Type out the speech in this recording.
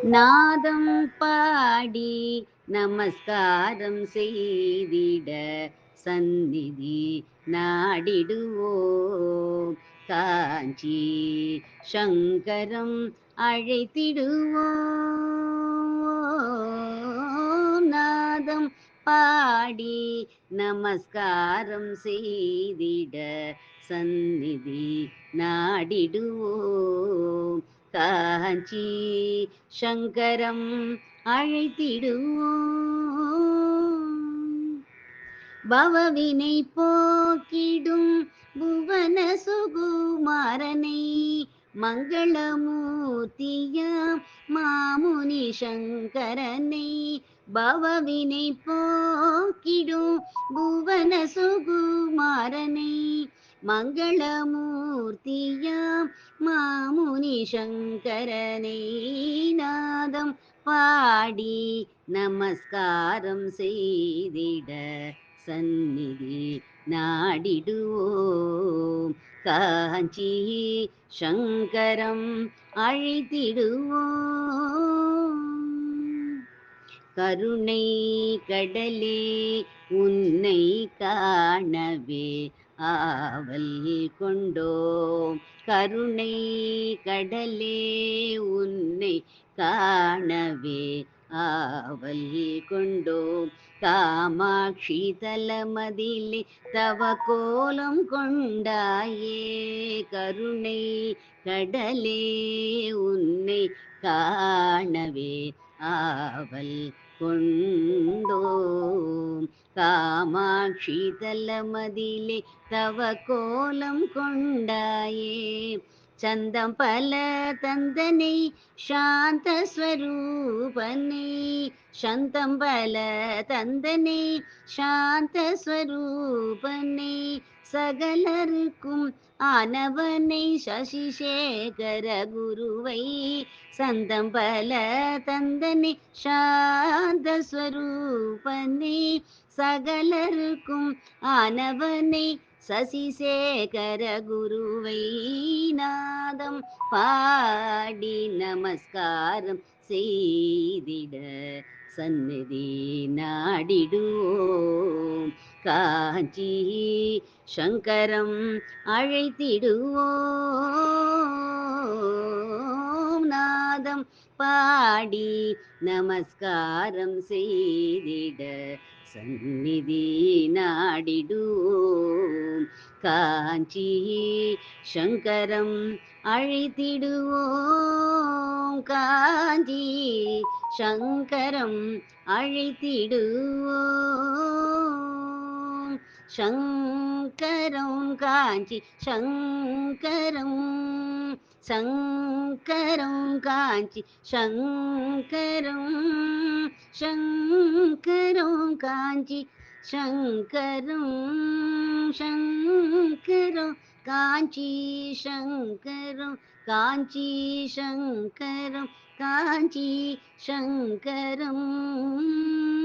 நாதம் பாடி நமஸ்காரம் செய்திட சந்நிதி நாடிடுவோம். காஞ்சி சங்கரம் அழைத்திடுவோம். நாதம் பாடி நமஸ்காரம் செய்திட சந்நிதி நாடிடுவோம். காஞ்சி சங்கரம் அழைத்திடுவோம். பவவினை போக்கிடும் புவன சுகுமாரனை மங்களமூர்த்தியாம் மாமுனி சங்கரனை பவவினை போக்கிடும் புவன சுகுமாரனை மங்களமூர்த்தியாம் மாமுனி சங்கரனை நாதம் பாடி நமஸ்காரம் செய்திட சந்நிதி நாடிடுவோம். காஞ்சி சங்கரம் அழைத்திடுவோம். கருணை கடலே உன்னை காணவே ஆவல் கொண்டோம். கருணை கடலே உன்னை காணவே ஆவல் கொண்டோம். காமாட்சி தலமதிலே தவ கோலம் கொண்டாயே. கருணை கடலே உன்னை காணவே ஆவல் கொண்டோம். காமாட்சி தலமதிலே தவ கோலம் கொண்டாயே. சந்தம் பல தந்தனை சாந்த ஸ்வரூபனை. சந்தம் பல தந்தனை சாந்த ஸ்வரூபனை. சகலருக்கும் ஆனவனை சசிசேகர குருவை சந்தம் பல தந்தனை சாந்த ஸ்வரூபனை சகலருக்கும் ஆனவனை சசிசேகர குருவை நாதம் பாடி நமஸ்காரம் செய்திட சந்நிதி நாடிடுவோம். காஞ்சி சங்கரம் அழைத்திடுவோம். நாதம் பாடி நமஸ்காரம் செய்திட சந்நிதி நாடிடுவோம். காஞ்சி சங்கரம் அழைத்திடுவோம். காஞ்சி சங்கரம் அழைத்திடுவோம். சங்கரம் காஞ்சி சங்கரம் சங்கரம் காஞ்சி சங்கரம் சங்கரம் காஞ்சி சங்கரம் சங்கரம் காஞ்சி சங்கரம் காஞ்சி சங்கரம் காஞ்சி சங்கரம்.